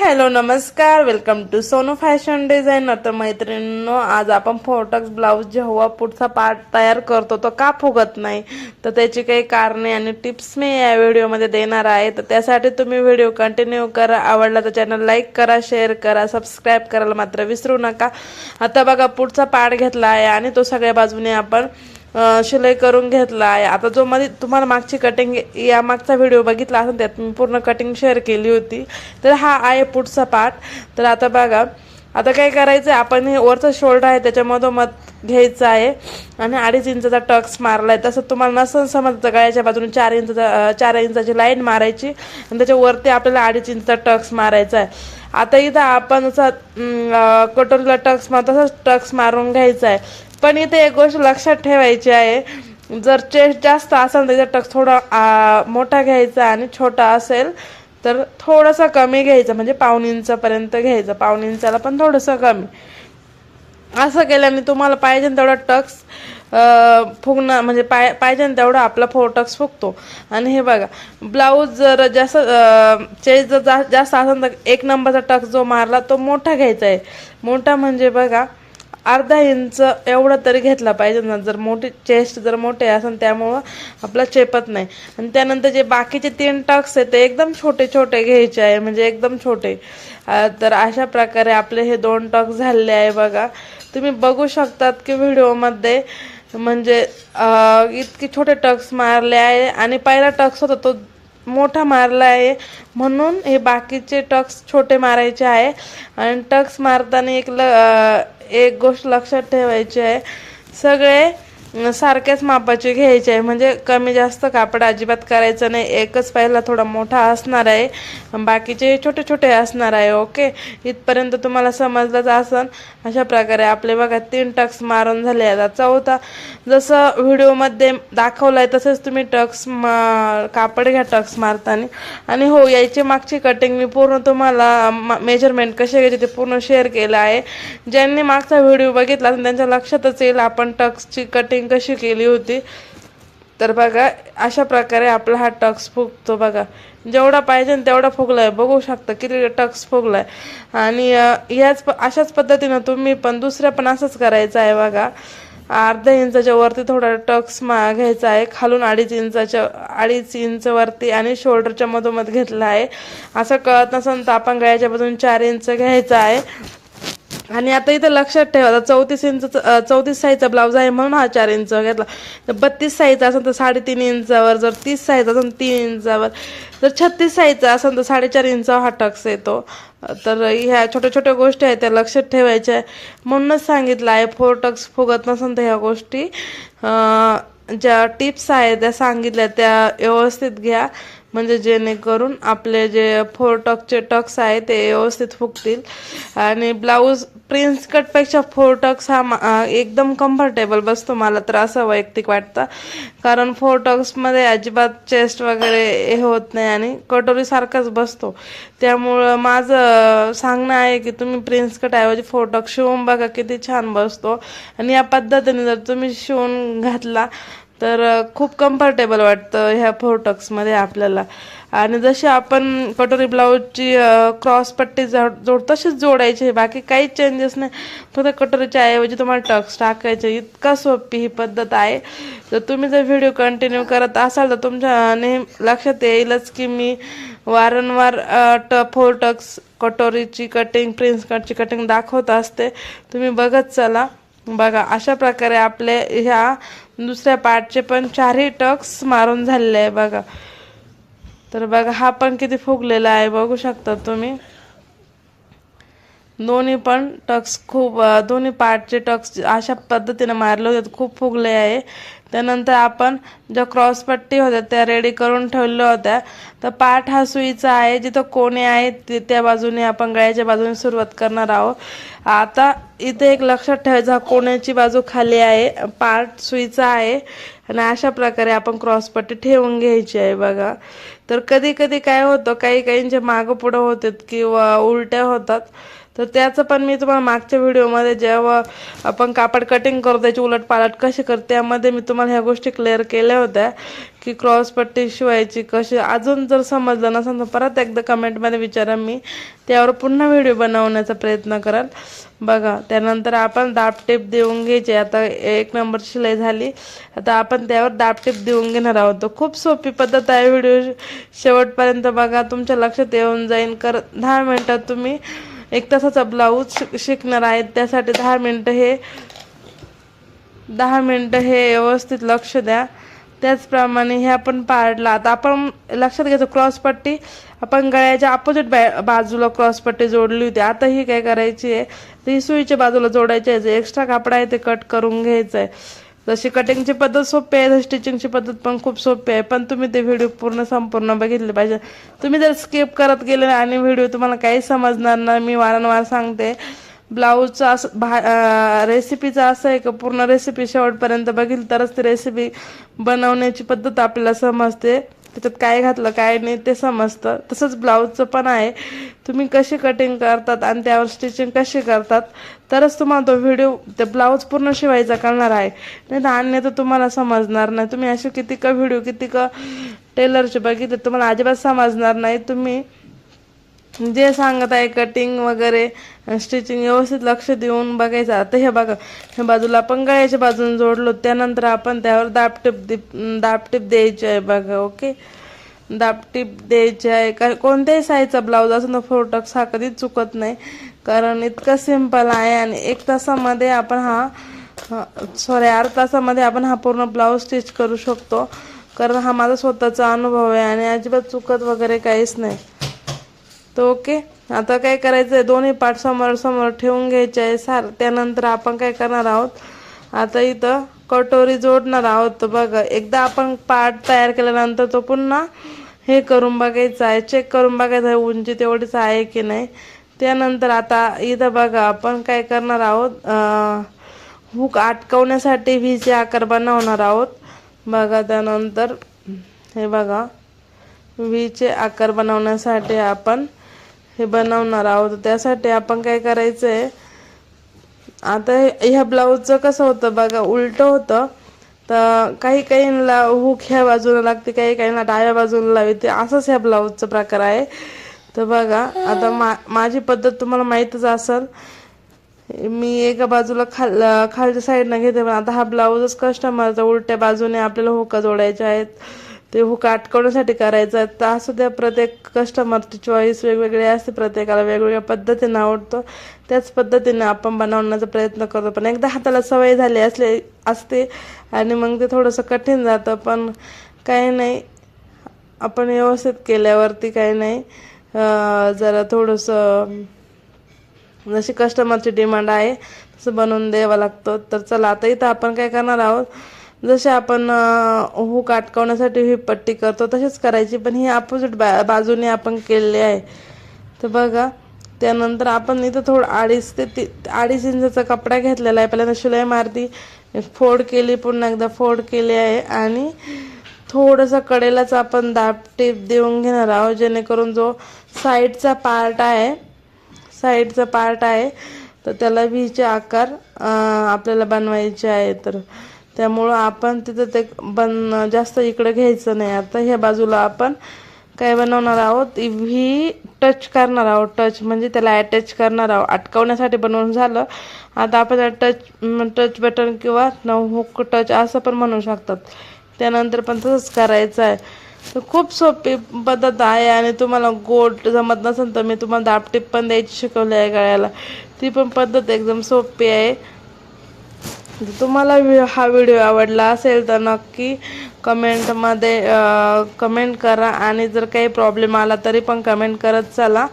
Hello नमस्कार. Welcome to Sonu fashion designer तर मैत्रिणींनो आज आपण फोटक्स ब्लाऊज जेव्हा पुढचा पार्ट तयार करतो तो का फुगत नाही? तर त्याची काही कारणे आणि टिप्स मी या व्हिडिओमध्ये देणार आहे. तर त्यासाठी तुम्ही व्हिडिओ कंटिन्यू करा. आवडला तर चॅनल लाईक करा शेअर करा सबस्क्राईब करायला मात्र विसरू नका. आता बघा पुढचा पार्ट घेतला आहे आणि तो सगळ्या बाजूने आपण शिलाई करून घेतला आहे आता जो मध्ये तुम्हाला मागची कटिंग या मागचा व्हिडिओ बघितला असेल त्यात मी पूर्ण कटिंग शेअर केली होती. तर हा आहे पुढचा पार्ट तर आता बघा आता काय करायचं आहे आपण हे वरचा शोल्डर आहे त्याच्या मधोमध घ्यायचं आहे. आणि अडीच इंचाचा टक्स मारला आहे तसं तुम्हाला नसन समजतं गळ्याच्या बाजूने चार इंचाचा चार इंचाची लाईन मारायची. आणि त्याच्यावरती आपल्याला अडीच इंचचा टक्स मारायचा आहे. आता इथं आपण असं कटोरीला टक्स मार तसंच टक्स मारून घ्यायचा आहे. पण इथे एक गोष्ट लक्षात ठेवायची आहे. जर चेस्ट जास्त असेल तर त्याचा टक्स थोडा मोठा घ्यायचा आणि छोटा असेल तर थोडासा कमी घ्यायचा. म्हणजे पाऊन इंचापर्यंत घ्यायचं. पाऊन इंचाला पण थोडंसं कमी. असं केल्याने तुम्हाला पाहिजे तेवढा टक्स फुगणं म्हणजे पाय पाहिजे ना तेवढा आपला फोटक्स फुगतो. आणि हे बघा ब्लाऊज जर जास्त चेस जर जा जास्त असेल तर एक नंबरचा टक्स जो मारला तो मोठा घ्यायचा आहे. मोठा म्हणजे बघा अर्धा इंच एवढा तरी घेतला पाहिजे ना. जर मोठी चेस्ट जर मोठे असेल त्यामुळं आपला चेपत नाही. आणि त्यानंतर जे बाकीचे तीन टक्स आहेत ते एकदम छोटे छोटे घ्यायचे आहे. म्हणजे एकदम छोटे. तर अशा प्रकारे आपले हे दोन टक्स झालेले आहे बघा. तुम्ही बघू शकतात की व्हिडिओमध्ये म्हणजे इतके छोटे टक्स मारले आहे. आणि पहिला टक्स होता तो मोठा मारला आहे. म्हणून हे बाकीचे टक्स छोटे मारायचे आहे. आणि टक्स मारताना एक ल एक गोष्ट लक्षात ठेवायची आहे. सगळे सारख्याच मापाचे घ्यायचे आहे. म्हणजे कमी जास्त कापड अजिबात करायचं नाही. एकच पहिला थोडा मोठा असणार आहे. बाकीचे छोटे छोटे असणार आहे ओके? इथपर्यंत तुम्हाला समजलंच असन. अशा प्रकारे आपले बघा तीन टक्स मारून झाले आता चौथा जसं व्हिडिओमध्ये दाखवलं आहे तसंच तुम्ही टक्स मा कापड घ्या टक्स मारताना. आणि हो यायची मागची कटिंग मी पूर्ण तुम्हाला मेजरमेंट कसे घ्यायचे ते पूर्ण शेअर केलं आहे. ज्यांनी मागचा व्हिडिओ बघितला त्यांच्या लक्षातच येईल आपण टक्सची कटिंग कशी केली होती. तर बघा अशा प्रकारे आपला हा टक्स फुगतो बघा. जेवढा पाहिजे तेवढा फुगला आहे बघू शकता किती टक्स फुगलाय. आणि याच प- अशाच पद्धतीनं तुम्ही पण दुसऱ्या पण असंच करायचं आहे बघा. अर्ध्या इंचाच्या वरती थोडा टक्स मा घ्यायचा आहे. खालून अडीच इंचाच्या अडीच इंच वरती आणि शोल्डरच्या मधोमध घेतला आहे. असं कळत नसेल तर आपण गळ्याच्या बाजून चार इंच घ्यायचा आहे. आणि आता इथं लक्षात ठेवा आता चौतीस इंच चौतीस साईजचा ब्लाऊज आहे म्हणून हा चार इंच घेतला. तर बत्तीस साईजचा असेल तर साडेतीन इंचावर जर तीस साईज असेल तर तीन इंचावर जर छत्तीस साईजचा असेल तर साडेचार इंचावर हा टक्स येतो. तर ह्या छोट्या छोट्या गोष्टी आहेत त्या लक्षात ठेवायच्या आहे. म्हणूनच सांगितलं आहे फोर टक्स फुगत नसेल तर ह्या गोष्टी. ज्या टिप्स आहेत त्या सांगितल्या त्या व्यवस्थित घ्या. म्हणजे जेणेकरून आपले जे फोर टॉकचे टक्स आहे ते व्यवस्थित फुगतील. आणि ब्लाऊज प्रिन्स कटपेक्षा फोर टक्स हा मा- एकदम कम्फर्टेबल बसतो मला तर असं वैयक्तिक वाटतं. कारण फोर टक्समध्ये अजिबात चेस्ट वगैरे हे होत नाही आणि कटोरीसारखाच बसतो. त्यामुळं माझं सांगणं आहे की तुम्ही प्रिन्स कटऐवजी फोर टक्स शिवून बघा किती छान बसतो. आणि या पद्धतीने जर तुम्ही शिवून घातला तर खूप कम्फर्टेबल वाटतं ह्या फोरटक्समध्ये आपल्याला. आणि जशी आपण कटोरी ब्लाऊजची क्रॉस पट्टी जोड जोड तशीच जोडायची बाकी काहीच चेंजेस नाही. फक्त कटोरीच्या ऐवजी तुम्हाला टक्स टाकायचे इतका सोपी ही पद्धत आहे. तर तुम्ही जर व्हिडिओ कंटिन्यू करत असाल तर तुमच्या नेहमी लक्षात येईलच की मी वारंवार ट फोर टक्स कटोरीची कटिंग प्रिन्स कटची कटिंग दाखवत असते. तुम्ही बघत चला. बघा अशा प्रकारे आपले ह्या दुसऱ्या पार्टचे पण चारही टक्स मारून झालेले आहे बघा. तर बघा हा पण किती फुगलेला आहे बघू शकता तुम्ही. दोन्ही पण टक्स खूप दोन्ही पार्टचे टक्स अशा पद्धतीने मारले होते खूप फुगले आहे. त्यानंतर आपण ज्या क्रॉसपट्टी होत्या त्या रेडी करून ठेवल्या होत्या. तर पार्ट हा सुईचा आहे जिथं कोणे आहेत त्या बाजूने आपण गळ्याच्या बाजूने सुरुवात करणार आहोत. आता इथे एक लक्षात ठेवायचं हा कोण्याची बाजू खाली आहे पार्ट सुईचा आहे. आणि अशा प्रकारे आपण क्रॉसपट्टी ठेवून घ्यायची आहे बघा. तर कधी कधी काय होतं काही काहींचे मागं पुढं होतात किंवा उलट्या होतात. तर त्याचं पण मी तुम्हाला मागच्या व्हिडिओमध्ये जेव्हा आपण कापड कटिंग करतो त्याची उलट पालट कशी करते त्यामध्ये मी तुम्हाला ह्या गोष्टी क्लिअर केल्या होत्या की क्रॉस पट्टी शिवायची कशी. अजून जर समजलं नसेल तर परत एकदा कमेंटमध्ये विचारा मी. त्यावर पुन्हा व्हिडिओ बनवण्याचा प्रयत्न कराल. बघा त्यानंतर आपण दाबटेप देऊन घ्यायचे. आता एक नंबर शिलाई झाली. आता आपण त्यावर दाबटेप देऊन घेणार आहोत. खूप सोपी पद्धत आहे. व्हिडिओ शेवटपर्यंत बघा. तुमच्या लक्षात येऊन जाईन. कर दहा मिनटात तुम्ही एक तासाचा ब्लाऊज शिक शिकणार आहेत. त्यासाठी दहा मिनटं हे दहा मिनटं हे व्यवस्थित लक्ष द्या. त्याचप्रमाणे हे आपण पाडला. आता आपण लक्षात घ्यायचं क्रॉसपट्टी आपण गळ्याच्या अपोजिट बॅ बाजूला क्रॉसपट्टी जोडली होती. आता ही काय करायची आहे? ती ही सुईच्या बाजूला जोडायची आहे. जे एक्स्ट्रा कापड आहे ते कट करून घ्यायचं आहे जशी कटिंगची पद्धत सोपी आहे तशी स्टिचिंगची पद्धत पण खूप सोपी आहे. पण तुम्ही ते व्हिडिओ पूर्ण संपूर्ण बघितले पाहिजे. तुम्ही जर स्किप करत गेले आणि व्हिडिओ तुम्हाला काही समजणार नाही मी वारंवार सांगते. ब्लाऊजचं असं भा रेसिपीचं असं आहे का पूर्ण रेसिपी शेवटपर्यंत बघितली तरच ती रेसिपी बनवण्याची पद्धत आपल्याला समजते. त्याच्यात काय घातलं काय नाही ते समजतं. तसंच ब्लाऊजचं पण आहे. तुम्ही कशी कटिंग करतात आणि त्यावर स्टिचिंग कशी करतात तरच तुम्हाला तो व्हिडिओ ते ब्लाऊज पूर्ण शिवायचा करणार आहे. नाही तर अन्य तर तुम्हाला समजणार नाही. तुम्ही असे किती का व्हिडिओ किती का टेलरचे बघितले तुम्हाला अजिबात समजणार नाही. तुम्ही जे सांगत आहे कटिंग वगैरे स्टिचिंग व्यवस्थित लक्ष देऊन बघायचं. आता हे बघा ह्या बाजूला आपण गळ्याच्या बाजून जोडलो त्यानंतर आपण त्यावर दाबटिप दि दाबटिप द्यायची आहे बघा ओके? दाबटिप द्यायची आहे. का कोणत्याही साईजचा ब्लाऊज असं ना फोटक्स हा कधीच चुकत नाही. कारण इतकं सिंपल आहे आणि एक तासामध्ये आपण हा सॉरी अर्ध तासामध्ये आपण हा पूर्ण ब्लाऊज स्टिच करू शकतो. कारण हा माझा स्वतःचा अनुभव आहे आणि अजिबात चुकत वगैरे काहीच नाही. तर ओके. आता काय करायचं आहे दोन्ही पाठ समोर समोर ठेवून घ्यायचे आहे सार. त्यानंतर आपण काय करणार आहोत? आता इथं कटोरी जोडणार आहोत. तर बघा एकदा आपण पाठ तयार केल्यानंतर तो पुन्हा हे करून बघायचं आहे. चेक करून बघायचं आहे उंची तेवढीच आहे की नाही. त्यानंतर आता इथं बघा आपण काय करणार आहोत? हुक अटकवण्यासाठी व्हीचे आकार बनवणार आहोत. बघा त्यानंतर हे बघा व्हीचे आकार बनवण्यासाठी आपण हे बनवणार आहोत. त्यासाठी आपण काय करायचं आहे आता ह्या ब्लाऊजचं कसं होतं बघा उलटं होतं. तर काही काहींना हुक ह्या बाजूला लागते काही काहींना डाव्या बाजूला लावते. असंच ह्या ब्लाऊजचा प्रकार आहे. तर बघा आता मा माझी पद्धत तुम्हाला माहीतच असेल. मी एका बाजूला खाल खालच्या साईडनं घेते पण आता हा ब्लाऊजच कस्टमरचा उलट्या बाजूने आपल्याला हुका जोडायचे आहेत. ते हुका अटकवण्यासाठी करायचा तर असं त्या प्रत्येक कस्टमरची चॉईस वेगवेगळी असते प्रत्येकाला वेगवेगळ्या पद्धतीनं आवडतो. त्याच पद्धतीने आपण बनवण्याचा प्रयत्न करतो. पण एकदा हाताला सवय झाली असले असते आणि मग ते थोडंसं कठीण जातं. पण काही नाही आपण व्यवस्थित केल्यावरती काही नाही. जरा थोडंसं जशी कस्टमरची डिमांड आहे तसं बनवून द्यावं लागतं. तर चला आता इथं आपण काय करणार आहोत? जसे आपण हुक अटकवण्यासाठी ही पट्टी करतो तशीच करायची. पण ही अपोजिट बा बाजूने आपण केलेली आहे. तर बघा त्यानंतर आपण इथं थोडं अडीच ते ती अडीच इंचाचा कपडा घेतलेला आहे. पहिल्यांदा शिलाई मारती फोड केली पुन्हा एकदा फोड केली आहे. आणि थोडंसं कडेलाच आपण दाब टेप देऊन घेणार आहोत जेणेकरून जो साईडचा पार्ट आहे साईडचा पार्ट आहे तर त्याला व्हीचे आकार आपल्याला बनवायचे आहे. तर त्यामुळं आपण तिथं ते बन जास्त इकडं घ्यायचं नाही. आता ह्या बाजूला आपण काय बनवणार आहोत? व्ही टच करणार आहोत. टच म्हणजे त्याला अटॅच करणार आहोत. अटकवण्यासाठी बनवून झालं. आता आपण टच टच बटन किंवा न हुक टच असं पण म्हणू शकतात. त्यानंतर पण तसंच करायचं आहे. तर खूप सोपी पद्धत आहे आणि तुम्हाला गोट जमत नसेल तर मी तुम्हाला दापटीप पण द्यायची शिकवली आहे गळ्याला. ती पण पद्धत एकदम सोपी आहे. जर तुम्हाला हा व्हिडिओ आवडला असेल तर नक्की कमेंटमध्ये कमेंट करा आणि जर काही प्रॉब्लेम आला तरी पण कमेंट करत चला.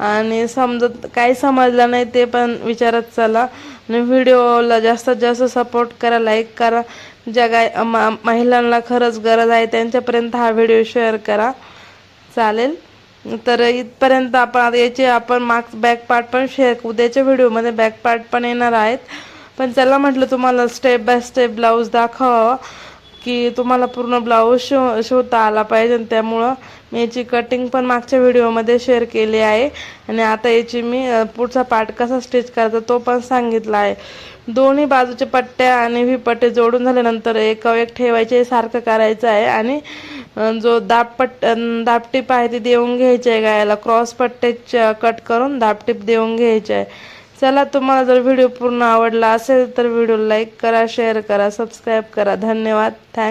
आणि समजत काही समजलं नाही ते पण विचारत चला. आणि व्हिडिओला जास्तीत जास्त सपोर्ट करा लाईक करा. ज्या गाय महिलांना खरंच गरज आहे त्यांच्यापर्यंत हा व्हिडिओ शेअर करा. चालेल? तर इथपर्यंत आपण याचे आपण मार्क्स बॅक पार्ट पण शेअर उद्याच्या व्हिडिओमध्ये बॅक पार्ट पण येणार आहेत. पण त्याला म्हटलं तुम्हाला स्टेप बाय स्टेप ब्लाऊज दाखवावा की तुम्हाला पूर्ण ब्लाऊज शिव शिवता आला पाहिजे. आणि त्यामुळं मी याची कटिंग पण मागच्या व्हिडिओमध्ये शेअर केली आहे. आणि आता याची मी पुढचा पार्ट कसा स्टिच करायचा तो पण सांगितला आहे. दोन्ही बाजूचे पट्ट्या आणि व्ही पट्टे जोडून झाल्यानंतर एक एक ठेवायचे सारखं करायचं आहे. आणि जो दाबपट पट्ट दाबटीप आहे ती देऊन घ्यायची आहे गायला. क्रॉस पट्टे कट करून दाबटीप देऊन घ्यायची आहे. चला तुम्हाला जर व्हिडिओ पूर्ण आवडला असेल तर व्हिडिओ लाईक करा शेअर करा सबस्क्राईब करा. धन्यवाद. थँक